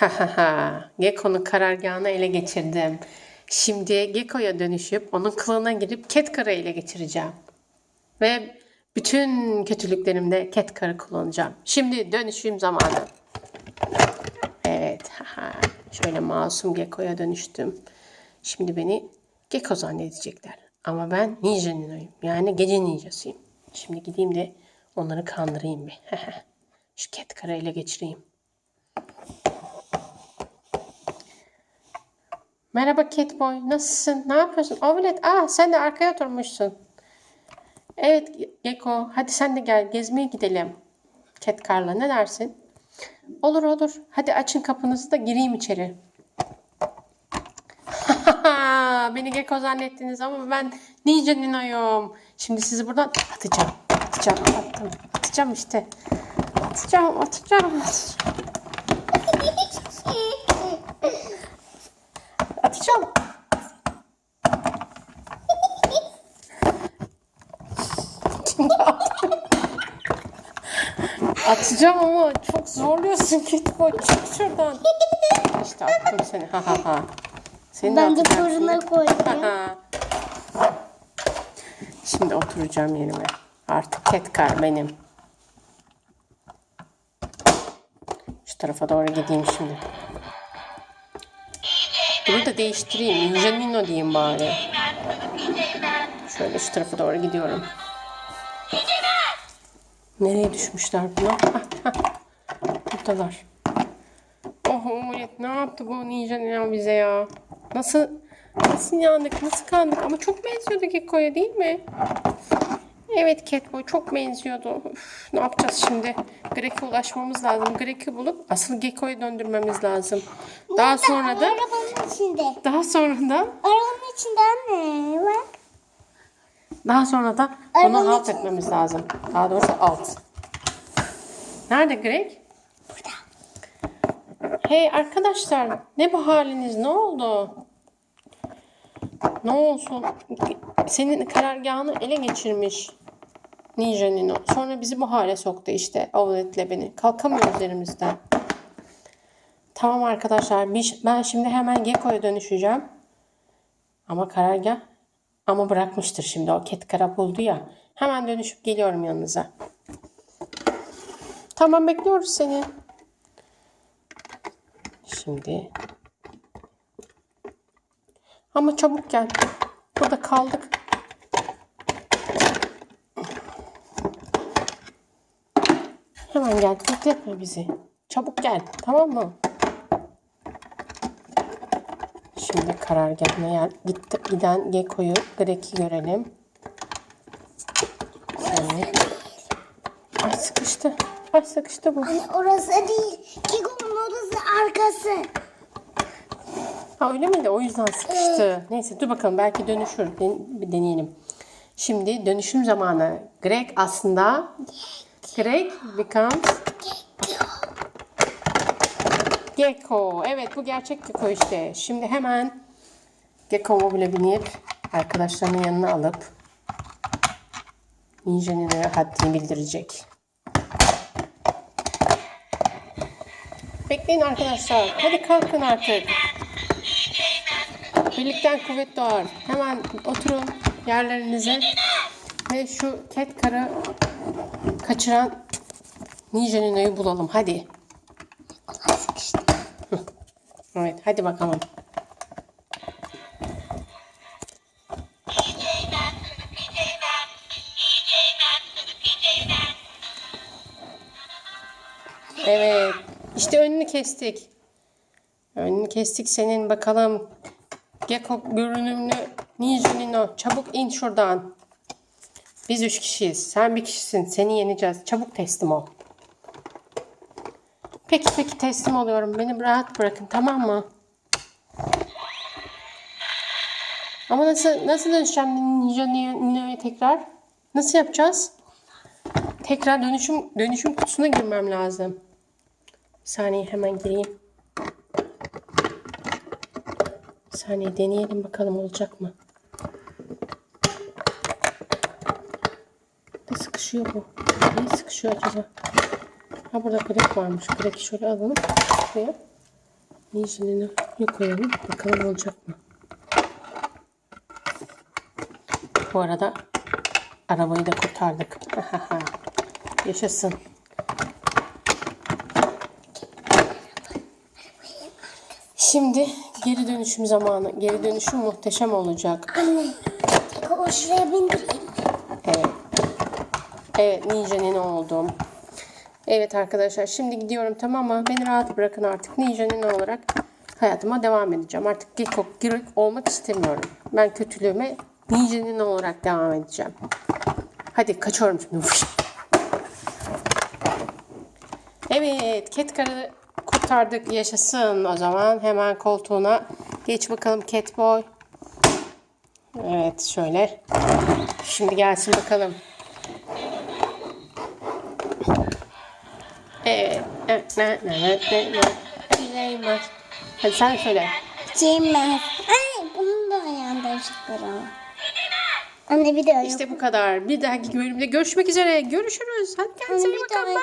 Ha ha karargahını ele geçirdim. Şimdi Gekko'ya dönüşüp onun kılığına girip Ketkar'ı ele geçireceğim. Ve bütün kötülüklerimde Ketkar'ı kullanacağım. Şimdi dönüşüm zamanı. Evet. Şöyle masum Gekko'ya dönüştüm. Şimdi beni Gekko zannedecekler. Ama ben Ninja Nino'yum. Yani gece ninjasıyım. Şimdi gideyim de onları kandırayım bir. Şu Ketkar'ı ele geçireyim. Merhaba Catboy. Nasılsın? Ne yapıyorsun? Ovelet. Aa sen de arkaya oturmuşsun. Evet Gecko. Hadi sen de gel. Gezmeye gidelim. Catcar'la ne dersin? Olur olur. Hadi açın kapınızı da gireyim içeri. Beni Gecko zannettiniz ama ben Ninja Nino'yum. Şimdi sizi buradan atacağım. Atacağım. Attım. Atacağım işte. Atacağım. Atacağım. Atacağım. Şimdi attım. Atacağım ama çok zorluyorsun Kitbo. Çık şuradan. İşte attım seni. Ha ha ha. Seni Ben de atacağım fırına şimdi. koydum. Ha. Şimdi oturacağım yerime. Artık Ketkar benim. Şu tarafa doğru gideyim şimdi. Bunu da değiştireyim. Ninja Nino diyeyim bari. Şöyle şu tarafa doğru gidiyorum. Nereye düşmüşler bunlar? Hah, hah. Buradalar. Oh Umut ne yaptı bu Ninja Nino bize ya? Nasıl nasıl yandık, nasıl kandık? Ama çok benziyordu Gekko'ya değil mi? Evet Catboy çok benziyordu. Üf, ne yapacağız şimdi? Grek'e ulaşmamız lazım. Grek'i bulup asıl Gekko'ya döndürmemiz lazım. Daha sonra da Arabanın içinde. daha sonra da Arabanın içinde anne. Bak. Daha sonra da Arabanın onu alt içinde. etmemiz lazım. Daha doğrusu alt. Nerede Greg? Hey arkadaşlar ne bu haliniz ne oldu? Ne olsun? Senin karargahını ele geçirmiş Ninja Nino. Sonra bizi bu hale soktu işte Ovlet'le beni. Kalkamıyor üzerimizden. Tamam arkadaşlar ben şimdi hemen Gekko'ya dönüşeceğim. Ama karargah ama bırakmıştır şimdi o Ketkara buldu ya. Hemen dönüşüp geliyorum yanınıza. Tamam bekliyoruz seni. Şimdi. Ama çabuk gel. Burada kaldık. Hemen gel. Bekletme bizi. Çabuk gel. Tamam mı? Şimdi karargahına yer, gitti, giden Gekko'yu, Grek'i görelim. Evet. Ay sıkıştı. Ay sıkıştı bu. Anne orası değil. Keko'nun odası arkası. Ha öyle miydi? O yüzden sıkıştı. Neyse dur bakalım belki dönüşür. Den- bir deneyelim. Şimdi dönüşüm zamanı. Greg aslında Greg becomes Gecko. Evet bu gerçek Gecko işte. Şimdi hemen Gecko mobile binip arkadaşlarının yanına alıp Ninja Nino'ya haddini bildirecek. Bekleyin arkadaşlar. Hadi kalkın artık. Birlikten kuvvet doğar. Hemen oturun yerlerinize. Ve şu ket karı kaçıran Ninja bulalım. Hadi. Evet hadi bakalım. Evet. işte önünü kestik. Önünü kestik senin bakalım. Gecko görünümlü Ninja Nino. Çabuk in şuradan. Biz üç kişiyiz. Sen bir kişisin. Seni yeneceğiz. Çabuk teslim ol. Peki peki teslim oluyorum. Beni rahat bırakın tamam mı? Ama nasıl nasıl dönüşeceğim Ninja Nino'ya tekrar? Nasıl yapacağız? Tekrar dönüşüm dönüşüm kutusuna girmem lazım. Bir saniye hemen gireyim. Bir saniye deneyelim bakalım olacak mı? Ne sıkışıyor bu? Niye sıkışıyor acaba? Ha burada grek varmış. Greki şöyle alalım. Şuraya. Nije'nin koyalım. Bakalım olacak mı? Bu arada arabayı da kurtardık. Yaşasın. Şimdi geri dönüşüm zamanı. Geri dönüşüm muhteşem olacak. Anne. Keko şuraya bindireyim. Evet. Evet Nije'nin oldum. Evet arkadaşlar şimdi gidiyorum tamam mı? Beni rahat bırakın artık. Nije'nin olarak hayatıma devam edeceğim. Artık Gekko Girok olmak istemiyorum. Ben kötülüğüme Nije'nin olarak devam edeceğim. Hadi kaçıyorum şimdi. Evet Catcar'ı kurtardık yaşasın. O zaman hemen koltuğuna geç bakalım Catboy. Evet şöyle. Şimdi gelsin bakalım. Evet. Evet. Ne, ne, ne, ne. Bileyim Hadi sen söyle. Cemil. Ay bunun da ayağında ama. Anne bir de yok. İşte bu kadar. Bir dahaki bölümde görüşmek üzere. Görüşürüz. Hadi kendinize iyi bakın. Bay bay.